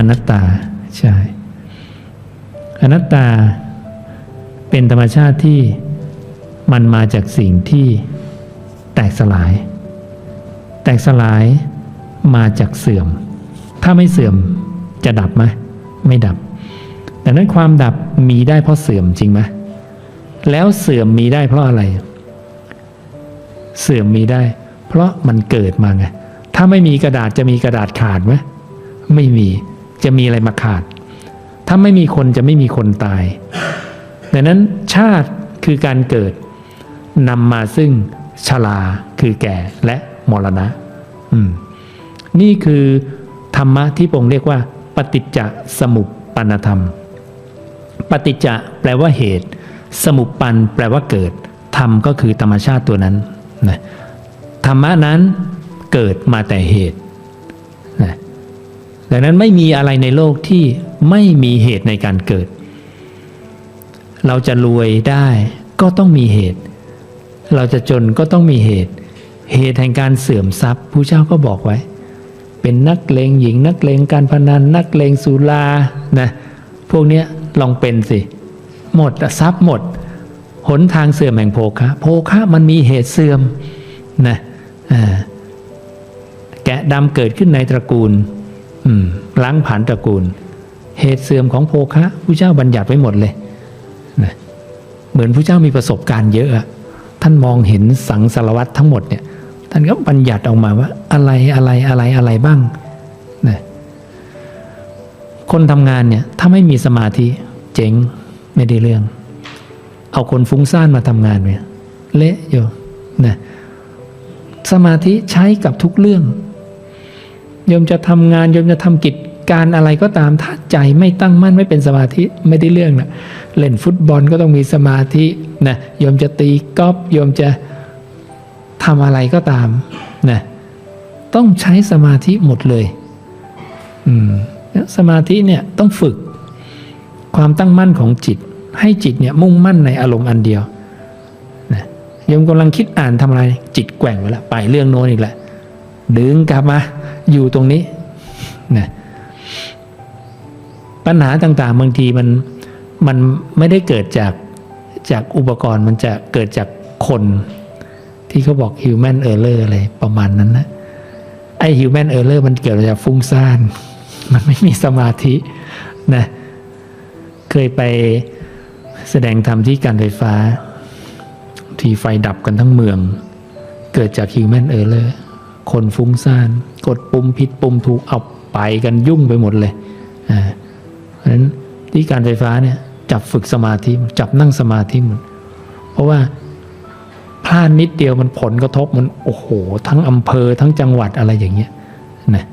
อนัตตาใช่อนัตตาเป็นธรรมชาติที่มันมาจากสิ่งที่แตกสลาย แตกสลายมาจากเสื่อม ถ้าไม่เสื่อมจะดับไหมไม่ดับ แต่นั้นความดับมีได้เพราะเสื่อมจริงไหมแล้วเสื่อมมีได้เพราะอะไร เสื่อมมีได้ เพราะมันเกิดมาไง ถ้าไม่มีกระดาษจะมีกระดาษขาดไหมไม่มี จะมีอะไรมาขาด ถ้าไม่มีคนจะไม่มีคนตาย ดังนั้นชาติคือการเกิดนำมาซึ่งชราคือแก่และมรณะอืมนี่คือธรรมะที่พงค์เรียกว่า ปฏิจจสมุปปนธรรม ปฏิจจะแปลว่าเหตุ สมุปปันแปลว่าเกิด ธรรมก็คือธรรมชาติตัวนั้นนะธรรมะนั้นเกิดมาแต่เหตุ ดังนั้นไม่มีอะไรในโลกที่ไม่มีเหตุในการเกิด เราจะรวยได้ก็ต้องมีเหตุ เราจะจนก็ต้องมีเหตุ เหตุแห่งการเสื่อมทรัพย์ผู้เจ้าก็บอกไว้ เป็นนักเลงหญิงนักเลงการพนันนักเลงสุรานะพวกเนี้ยลองเป็นสิ หมดทรัพย์หมด หนทางเสื่อมแห่งโภคะ โภคะมันมีเหตุเสื่อมนะแกะดำเกิดขึ้นในตระกูล อืมล้างผ่านตระกูล เหตุเสื่อมของโภคะผู้เจ้าบัญญัติไว้หมดเลยนะเหมือนผู้เจ้ามีประสบการณ์เยอะท่านมองเห็นสังสารวัตรทั้งหมดเนี่ยท่านก็บัญญัติออกมาว่า อะไรอะไรอะไรอะไรบ้างนะคนทำงานเนี่ยถ้าไม่มีสมาธิเจ๊งไม่ได้เรื่อง เอาคนฟุ้งซ่านมาทำงานเนี่ยเละอยู่นะสมาธิใช้กับทุกเรื่อง โยมจะทำงานโยมจะทำกิจการอะไรก็ตามถ้าใจไม่ตั้งมั่นไม่เป็นสมาธิไม่ได้เรื่องนะเล่นฟุตบอลก็ต้องมีสมาธินะโยมจะตีกอล์ฟโยมจะทำอะไรก็ตามนะต้องใช้สมาธิหมดเลยอืมสมาธิเนี่ยต้องฝึกความตั้งมั่นของจิต ให้จิตเนี่ยมุ่งมั่นในอารมณ์อันเดียวนะโยมกำลังคิดอ่านทำอะไรจิตแกว่งไปแล้วไปเรื่องโน้นอีกแล้ว ดึงกลับมา อยู่ตรงนี้นะปัญหาต่างๆ บางทีมันมันไม่ได้เกิดจากจากอุปกรณ์มันจะเกิดจากคน ที่เขาบอก human error อะไรประมาณนั้นนะไอ้ human error มันเกิดจากฟุ้งซ่าน มันไม่มีสมาธินะเคยไปแสดงธรรมที่การไฟฟ้า ที่ไฟดับกันทั้งเมือง เกิดจาก human error คนฟุ้งซ่าน กดปุ่มผิดปุ่มถูกเอาไปกันยุ่งไปหมดเลยอ่าเพราะฉะนั้นที่การไฟฟ้าเนี่ยจับฝึกสมาธิจับนั่งสมาธิหมดเพราะว่าพลาดนิดเดียวมันผลกระทบมันโอ้โห ทั้งอำเภอทั้งจังหวัดอะไรอย่างเงี้ยนะ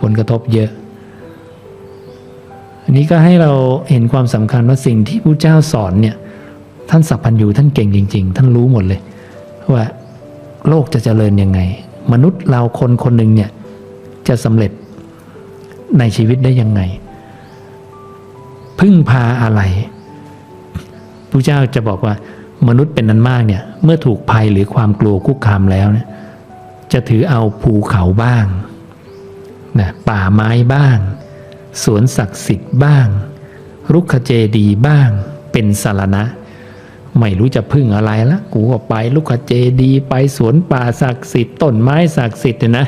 ผลกระทบเยอะ อันนี้ก็ให้เราเห็นความสำคัญว่าสิ่งที่พระเจ้าสอนเนี่ยท่านสัพพัญญูท่านเก่งจริง ๆ ท่านรู้หมดเลย ว่าโลกจะเจริญยังไง มนุษย์เราคนคนหนึ่งเนี่ยจะสำเร็จในชีวิตได้ยังไง พึ่งพาอะไรพระเจ้าจะบอกว่ามนุษย์เป็นนั้นมากเนี่ยเมื่อถูกภัยหรือความกลัวคุกคามแล้วเนี่ยจะถือเอาภูเขาบ้างนะป่าไม้บ้าง สวนศักดิ์สิทธิ์บ้าง รุกขเจดีบ้าง เป็นสารณะ ไม่รู้จะพึ่งอะไรละกูก็ไปลุกขเจดีไปสวนป่าศักดิ์สิทธิ์ต้นไม้ศักดิ์สิทธิ์เนี่ยนะ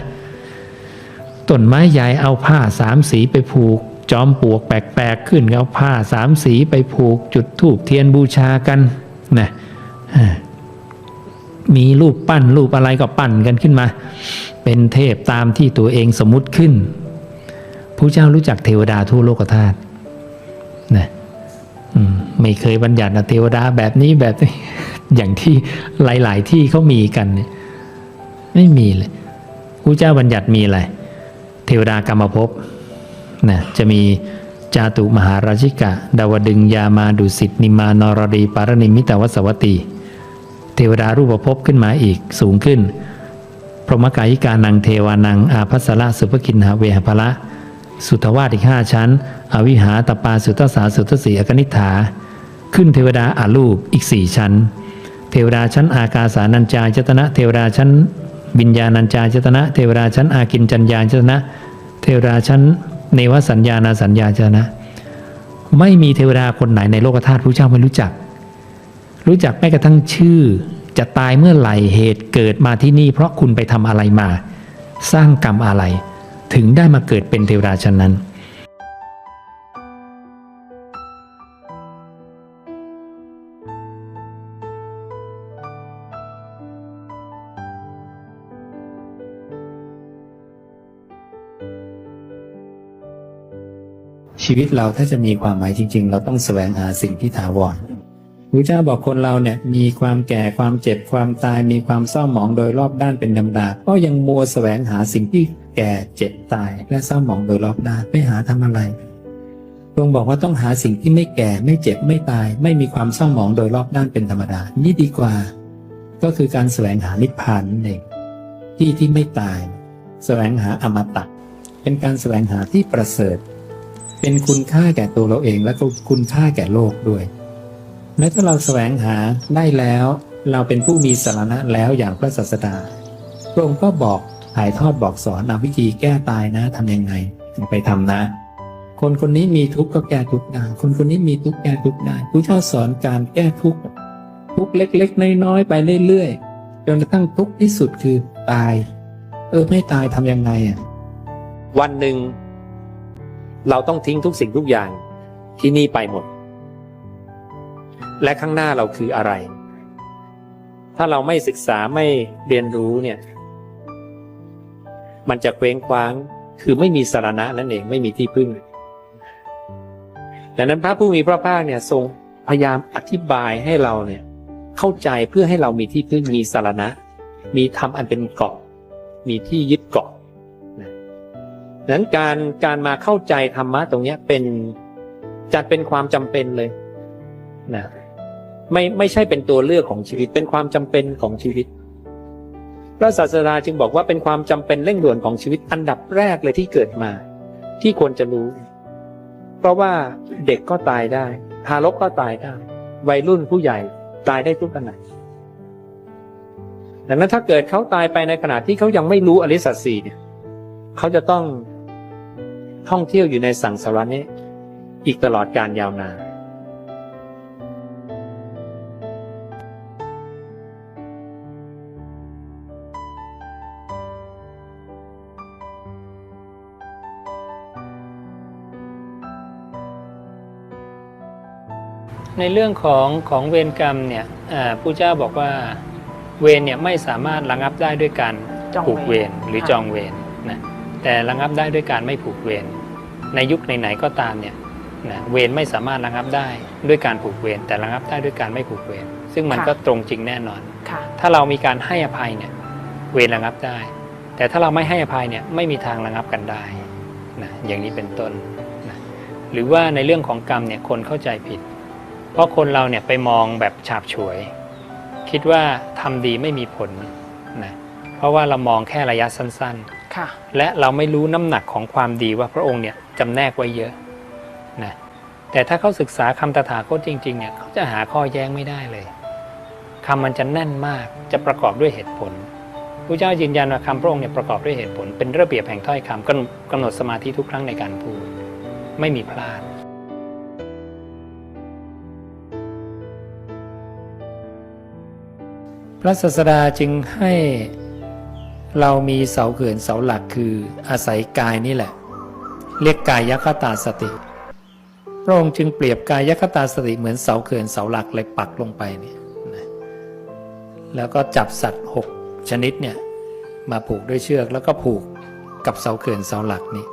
ต้นไม้ใหญ่เอาผ้าสามสีไปผูก จอมปลวกแปลกๆขึ้นเอาผ้าสามสีไปผูก จุดธูปเทียนบูชากันนะมีรูปปั้นรูปอะไรก็ปั้นกันขึ้นมา เป็นเทพตามที่ตัวเองสมมุติขึ้นพระเจ้ารู้จักเทวดาทั่วโลกธาตุนะ ไม่เคยบัญญัติเทวดาแบบนี้แบบอย่างที่หลาย ๆ ที่เขามีกันเนี่ยไม่มีเลยพระเจ้าบัญญัติมีอะไร เทวดากรรมภพนะจะมีจาตุมหาราชิกะ ดาวดึงยามาดุสิตนิมานรดีปารณิมิตวสวัตตีเทวดารูปภพขึ้นมาอีกสูงขึ้น พรหมกายิกานังเทวานังอาภัสสระสุภกินหาเวหภละ สุทวาสอีกห้าชั้น อวิหาตปาสุตสาสุตสีอกนิฐา ขึ้นเทวดาอารูปอีกสี่ชั้น เทวดาชั้นอากาสานัญจายตนะ เทวดาชั้นวิญญาณัญจายตนะ เทวดาชั้นอากินจัญญายตนะ เทวดาชั้นเนวสัญญานาสัญญาจนะ ไม่มีเทวดาคนไหนในโลกธาตุพระเจ้าไม่รู้จัก รู้จักแม้กระทั่งชื่อ จะตายเมื่อไหร่เหตุเกิดมาที่นี่ เพราะคุณไปทำอะไรมา สร้างกรรมอะไร ถึงได้มาเกิดเป็นเทวดาชั้นนั้น ชีวิตเราถ้าจะมีความหมายจริง ๆ เราต้องแสวงหาสิ่งที่ถาวร พระเจ้าบอกคนเราเนี่ยมีความแก่ความเจ็บความตายมีความเศร้าหมองโดยรอบด้านเป็นธรรมดาก็ยังมัวแสวงหาสิ่งที่แก่เจ็บตายและเศร้าหมองโดยรอบด้านไม่หาทำอะไรพระองค์บอกว่าต้องหาสิ่งที่ไม่แก่ไม่เจ็บไม่ตาย ไม่มีความเศร้าหมองโดยรอบด้านเป็นธรรมดา นี่ดีกว่า ก็คือการแสวงหานิพพานนั่นเองที่ที่ไม่ตาย แสวงหาอมตะเป็นการแสวงหาที่ประเสริฐ เป็นคุณค่าแก่ตัวเราเองและก็คุณค่าแก่โลกด้วย และถ้าเราแสวงหาได้แล้ว เราเป็นผู้มีสาระแล้วอย่างพระศาสดาพระองค์ก็บอกถ่ายทอดบอกสอนเอาวิธีแก้ตายนะทำยังไงไปทำนะ คนคนนี้มีทุกข์ก็แก้ทุกข์ได้คนคนนี้มีทุกข์แก้ทุกข์ได้พระเจ้าสอนการแก้ทุกข์ทุกข์เล็ก ๆ น้อยๆไปเรื่อยๆจนกระทั่งทุกข์ที่สุดคือตาย เออไม่ตายทำยังไงอะวันหนึ่งเราต้องทิ้งทุกสิ่งทุกอย่างที่นี่ไปหมด และข้างหน้าเราคืออะไร ถ้าเราไม่ศึกษาไม่เรียนรู้เนี่ย มันจะเคว้งคว้างคือไม่มีสารณะนั่นเองไม่มีที่พึ่งดังนั้นพระผู้มีพระภาคเนี่ยทรงพยายามอธิบายให้เราเนี่ย เข้าใจเพื่อให้เรามีที่พึ่งมีสารณะมีธรรมอันเป็นเกาะ มีที่ยึดเกาะดังนั้นการการมาเข้าใจธรรมะตรงเนี้ยเป็นจัดเป็นความจำเป็นเลยนะ ไม่ไม่ใช่เป็นตัวเลือกของชีวิต เป็นความจำเป็นของชีวิต พระศาสดาจึงบอกว่าเป็นความจำเป็นเร่งด่วนของชีวิตอันดับแรกเลยที่เกิดมา ที่ควรจะรู้ เพราะว่าเด็กก็ตายได้ ทารกก็ตายได้ วัยรุ่นผู้ใหญ่ตายได้ทุกขณะดังนั้นถ้าเกิดเขาตายไปในขณะที่เขายังไม่รู้อริสัตสีเนี่ยเขาจะต้องท่องเที่ยวอยู่ในสังสารวัฏนี้ อีกตลอดการยาวนาน ในเรื่องของของเวรกรรมเนี่ยอ่าผู้เจ้าบอกว่าเวรเนี่ยไม่สามารถระงับได้ด้วยการจองผูกเวรเวรหรือค่ะจองเวรนะแต่ระงับได้ด้วยการไม่ผูกเวรในยุคไหนๆก็ตามเนี่ยนะเวรไม่สามารถระงับได้ด้วยการผูกเวรแต่ระงับได้ด้วยการไม่ผูกเวรซึ่งมันก็ตรงจริงแน่นอนค่ะถ้าเรามีการให้อภัยเนี่ยเวรระงับได้ แต่ถ้าเราไม่ให้อภัยเนี่ยไม่มีทางระงับกันได้นะอย่างนี้เป็นต้นนะหรือว่าในเรื่องของกรรมเนี่ยคนเข้าใจผิด เพราะคนเราเนี่ยไปมองแบบฉาบฉวย คิดว่าทำดีไม่มีผลนะเพราะว่าเรามองแค่ระยะสั้นค่ะๆและเราไม่รู้น้ำหนักของความดีว่าพระองค์เนี่ยจำแนกไว้เยอะนะแต่ถ้าเขาศึกษาคำตถาคตจริงๆเนี่ยเขาจะหาข้อแย้งไม่ได้เลยคำมันจะแน่นมากจะประกอบด้วยเหตุผลพระเจ้ายืนยันว่าคำพระองค์เนี่ยประกอบด้วยเหตุผล เป็นระเบียบแห่งถ้อยคำกำกำหนดสมาธิทุกครั้งในการพูด ไม่มีพลาด พระศาสดาจึงให้เรามีเสาเขื่อนเสาหลักคืออาศัยกายนี่แหละ เรียกกายยคตาสติ พระองค์จึงเปรียบกายยคตาสติเหมือนเสาเขื่อนเสาหลักเลยปักลงไปเนี่ยแล้วก็จับสัตว์หกชนิดเนี่ยมาผูกด้วยเชือกแล้วก็ผูกกับเสาเขื่อนเสาหลักนี่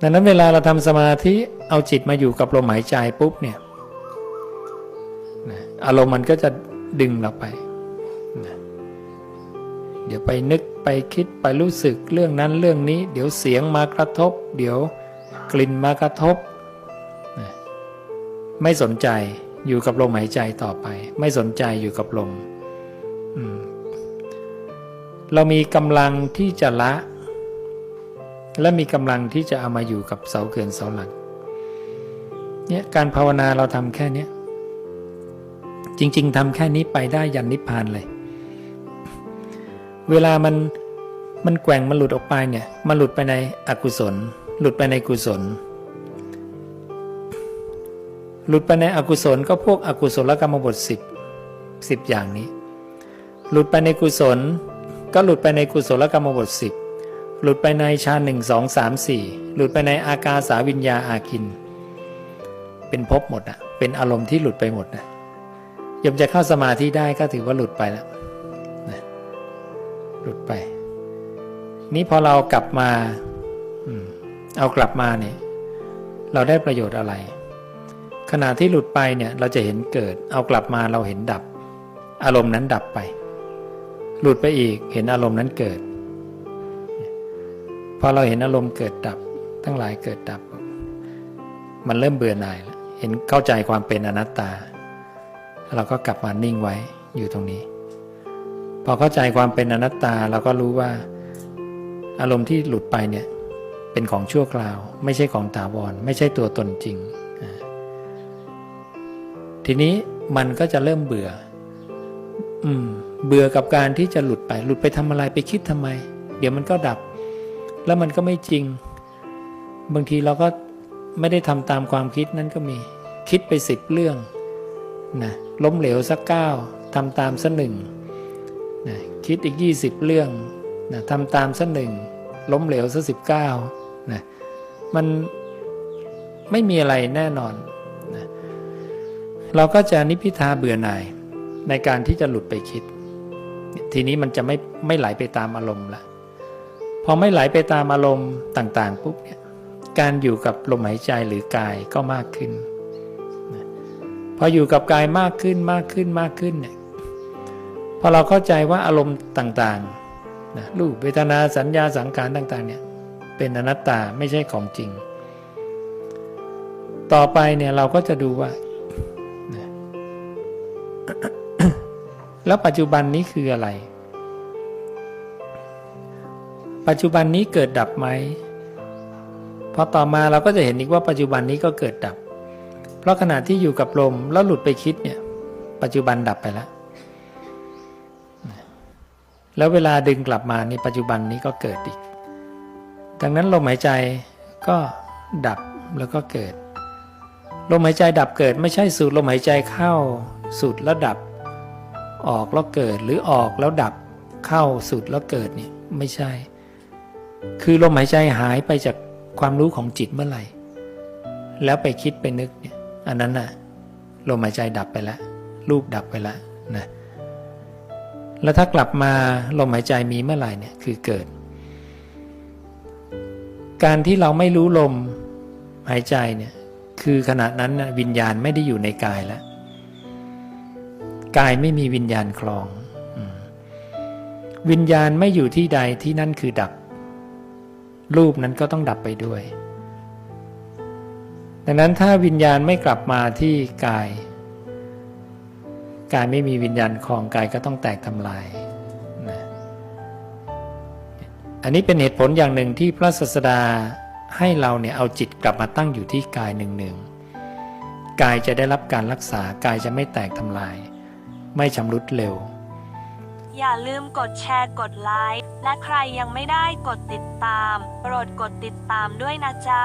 ดังนั้นเวลาเราทำสมาธิเอาจิตมาอยู่กับลมหายใจปุ๊บเนี่ยอารมณ์มันก็จะ ดึงเราไปนะเดี๋ยวไปนึกไปคิดไปรู้สึกเรื่องนั้นเรื่องนี้ เดี๋ยวเสียงมากระทบ เดี๋ยวกลิ่นมากระทบนะไม่สนใจอยู่กับลมหายใจต่อไป ไม่สนใจอยู่กับลมเรามีกำลังที่จะละ และมีกำลังที่จะเอามาอยู่กับเสาเขื่อนเสาหลักเนี่ยการภาวนาเราทำแค่เนี้ย จริง ๆทำแค่นี้ไปได้ยันนิพพานเลย เวลามันมันแกว่งมันหลุดออกไปเนี่ย มันหลุดไปในอกุศล หลุดไปในกุศล หลุดไปในอกุศลก็พวกอกุศลกรรมบทสิบสิบอย่างนี้ หลุดไปในกุศล ก็หลุดไปในกุศลกรรมบทสิบหลุดไปในฌานหนึ่งสองสามสี่หลุดไปในอากาสาวิญญาอาคิน เป็นภพหมดอะเป็นอารมณ์ที่หลุดไปหมดนะ ยมจะเข้าสมาธิได้ก็ถือว่าหลุดไปแล้วนะหลุดไป นี้พอเรากลับมาเอากลับมาเนี่ย เราได้ประโยชน์อะไร ขณะที่หลุดไปเนี่ย เราจะเห็นเกิด เอากลับมาเราเห็นดับ อารมณ์นั้นดับไป หลุดไปอีกเห็นอารมณ์นั้นเกิด พอเราเห็นอารมณ์เกิดดับ ทั้งหลายเกิดดับ มันเริ่มเบื่อหน่ายแล้วเห็นเข้าใจความเป็นอนัตตา เราก็กลับมานิ่งไว้อยู่ตรงนี้ พอเข้าใจความเป็นอนัตตาเราก็รู้ว่า อารมณ์ที่หลุดไปเนี่ยเป็นของชั่วคราว ไม่ใช่ของถาวรไม่ใช่ตัวตนจริง ทีนี้มันก็จะเริ่มเบื่อ อืม เบื่อกับการที่จะหลุดไป หลุดไปทำอะไรไปคิดทำไม เดี๋ยวมันก็ดับ แล้วมันก็ไม่จริง บางทีเราก็ไม่ได้ทำตามความคิดนั้นก็มี คิดไปสิบเรื่อง นะล้มเหลวสักเก้าทำตามสักหนึ่งนะคิดอีกยี่สิบเรื่องนะทำตามสักหนึ่งล้มเหลวสักสิบเก้านะมันไม่มีอะไรแน่นอนนะเราก็จะนิพพิทาเบื่อหน่ายในการที่จะหลุดไปคิด ทีนี้มันจะไม่ไม่ไหลไปตามอารมณ์ละพอไม่ไหลไปตามอารมณ์ต่าง ๆ ปุ๊บเนี่ยการอยู่กับลมหายใจหรือกายก็มากขึ้น พออยู่กับกายมากขึ้นมากขึ้นมากขึ้นเนี่ยพอเราเข้าใจว่าอารมณ์ต่างๆนะรูปเวทนาสัญญาสังขารต่างๆเนี่ยเป็นอนัตตาไม่ใช่ของจริง ต่อไปเนี่ยเราก็จะดูว่า แล้วปัจจุบันนี้คืออะไร ปัจจุบันนี้เกิดดับไหมพอต่อมาเราก็จะเห็นอีกว่าปัจจุบันนี้ก็เกิดดับ เพราะขณะที่อยู่กับลมแล้วหลุดไปคิดเนี่ย ปัจจุบันดับไปแล้ว แล้วเวลาดึงกลับมานี่ปัจจุบันนี้ก็เกิดอีก ดังนั้นลมหายใจก็ดับแล้วก็เกิด ลมหายใจดับเกิดไม่ใช่สูดลมหายใจเข้าสูดแล้วดับ ออกแล้วเกิดหรือออกแล้วดับเข้าสูดแล้วเกิดเนี่ยไม่ใช่ คือลมหายใจหายไปจากความรู้ของจิตเมื่อไหร่ แล้วไปคิดไปนึกเนี่ย อันนั้นน่ะลมหายใจดับไปแล้วรูปดับไปแล้วนะแล้วถ้ากลับมาลมหายใจมีเมื่อไหร่เนี่ยคือเกิด การที่เราไม่รู้ลมหายใจเนี่ยคือขณะนั้นน่ะวิญญาณไม่ได้อยู่ในกายแล้วกายไม่มีวิญญาณคลอง วิญญาณไม่อยู่ที่ใดที่นั่นคือดับ รูปนั้นก็ต้องดับไปด้วย ดังนั้นถ้าวิญญาณไม่กลับมาที่กาย กายไม่มีวิญญาณคลองกายก็ต้องแตกทำลายนะอันนี้เป็นเหตุผลอย่างหนึ่งที่พระศาสดาให้เราเนี่ยเอาจิตกลับมาตั้งอยู่ที่กายหนึ่งหนึ่งกายจะได้รับการรักษากายจะไม่แตกทำลาย ไม่ชำรุดเร็ว อย่าลืมกดแชร์กดไลค์และใครยังไม่ได้กดติดตามโปรดกดติดตามด้วยนะจ๊ะ